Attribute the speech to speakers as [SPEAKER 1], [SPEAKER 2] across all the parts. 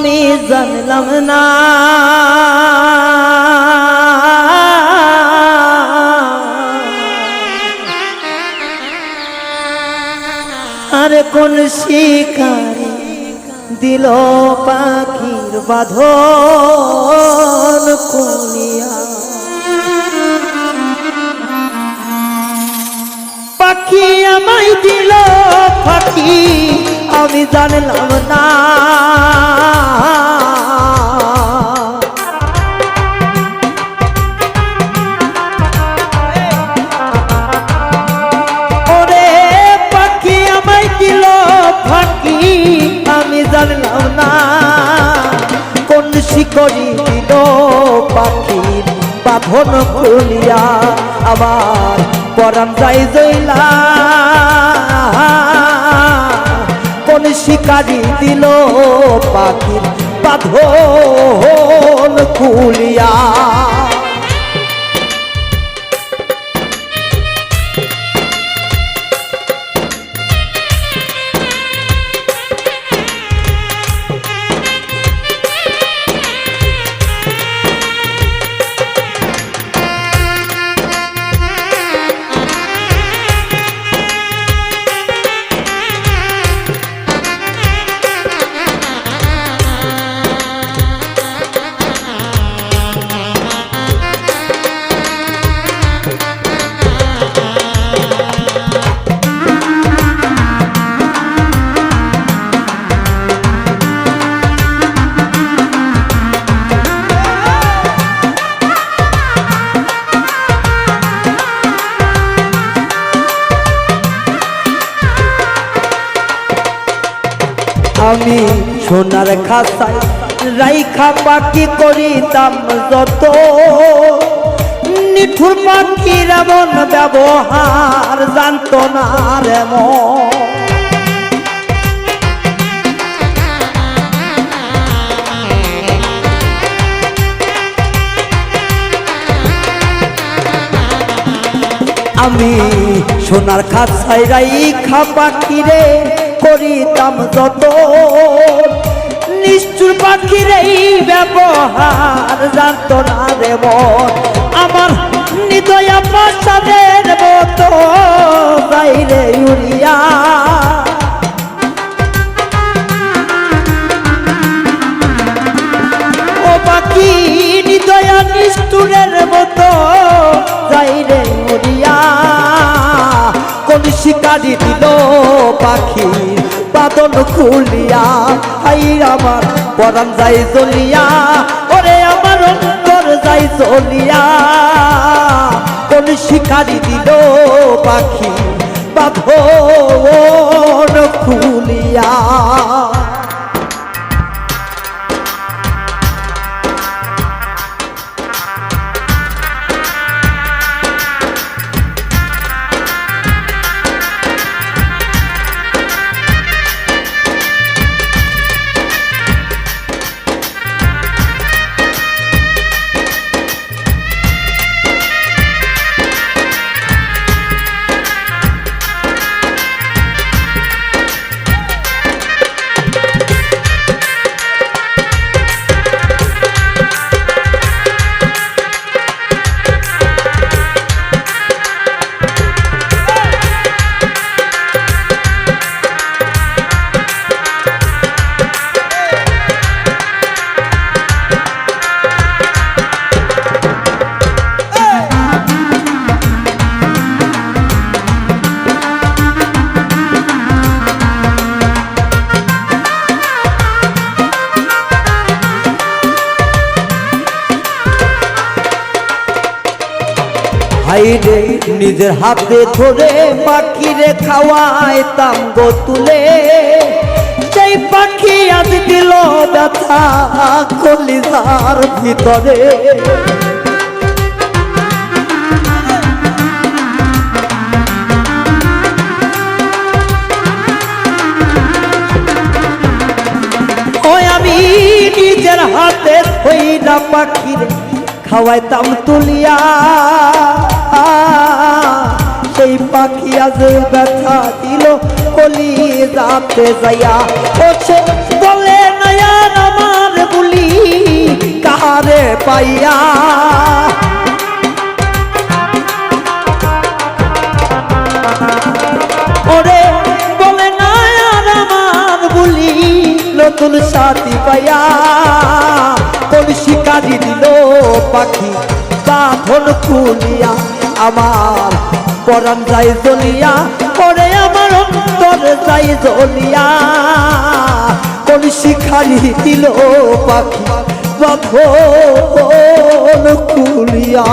[SPEAKER 1] আমি জানলাম না। আরে কোন শিকারি দিল পাখির বাঁধন কুলিয়া পাখি আমায় দিল পাখি আমি জানলাম না। পাখির বাঁধন খুলিয়া আবার পরাণ যাই জইলা। কোন শিকারি দিল পাখির বাঁধন খুলিয়া। আমি সোনার খাসাই রাইখা পাখি করিতাম যত নিঠুর পাখির এমন ব্যবহার জানত না রে মন। আমি সোনার খাসাই রাইখা পাখিরে করিতাম যত। নিষ্ঠুর পাখির এই ব্যবহার জানত না দেব আমার নিদয়া পাশাদের শিকারি দিল পাখি, বাদন খুলিয়া, হাই আমার পরাণ যাই জ্বলিয়া ওরে আমার অন্তর যাই জ্বলিয়া কোন শিকারি দিল পাখি, বাঁধন খুলিয়া নিজের হাতে ধরে পাখিরে খাওয়াইতাম গো তুলে। সেই পাখি আজ দিল ব্যথা কলিজার ভিতরে। নিজের হাতে হইলা পাখিরে খাওয়াইতাম তুলিয়া। পাখি আজ ব্যথা দিল, কলি যাতে যাইয়া ওছে বলে নয়া নামা পাইয়া? ওরে, বলে না আর আমার বলি, নতুন সাথী পাইয়া। কোন শিকারি দিল পাখি, বাঁধন খুলিয়া আমার পরাণ যাই জ্বলিয়া পরে আমার অন্তর যাই জ্বলিয়া। কোন শিখারি দিল পাখি বাঁধন খুলিয়া।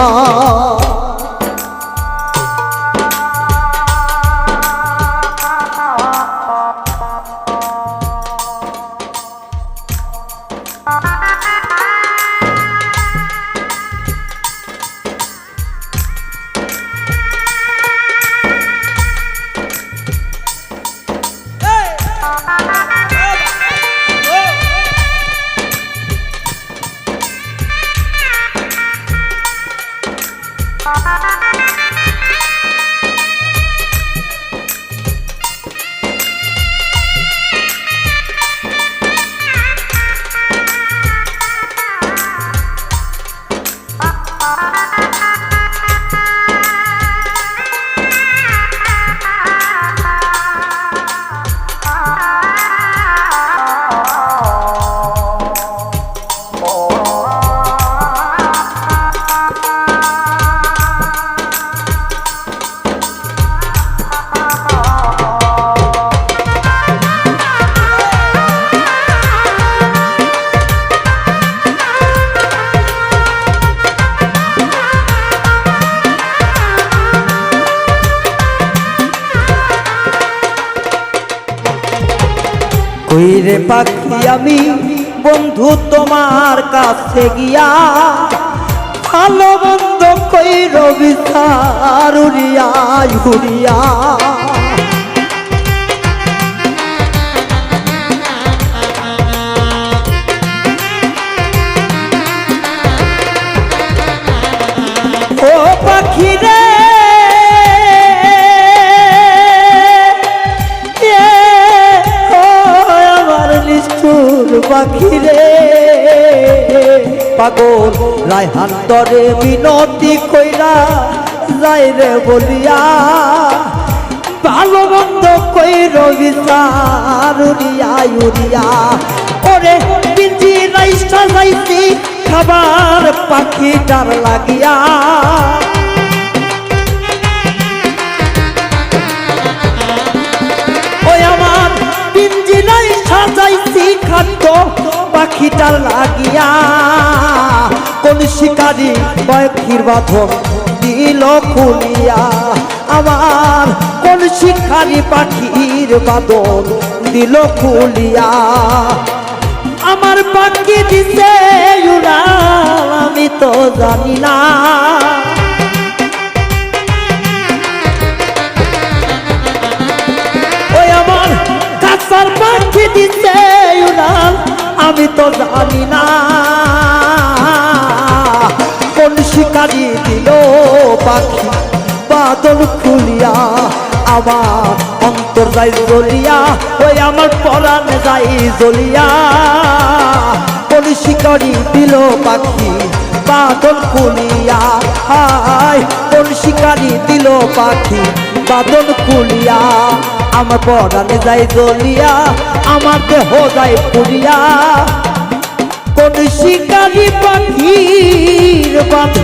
[SPEAKER 1] কইরে পাখি আমি, বন্ধু তোমার কাছে গিয়া, ভালো বন্ধ কই উড়িয়া উড়িয়া ও পাখি রে নিষ্ঠুর পাখি রে। পাগল রায়হান তরে বিনতি কইরা যাই রে বলিয়া। ভালো মন্দ কইর বিচার উড়িয়া উড়িয়া। ওরে পিঞ্জি রাইসা যাইছি, খাবার পাখি ডার লাগিয়া। পাখিটার লাগিয়া কোন শিকারি পাখির বাঁধন দিল খুলিয়া। আমার কোন শিকারি পাখির বাঁধন দিল খুলিয়া। আমার পাখি উড়াল, আমি তো জানি না। ওই আমার কাছার জানি না। কোন শিকারি দিল পাখি, বাদল খুলিয়া আমার অন্তর যাই জ্বলিয়া, ওই আমার পরাণ যাই জ্বলিয়া। কোন শিকারি দিল পাখি, বাদল খুলিয়া, হায়, কোন শিকারি দিল পাখি, বাদল খুলিয়া, আমার পরাণে যাই জ্বলিয়া, আমার দেহ যাই পুরিয়া কোন শিকারি পাখির বাঁধ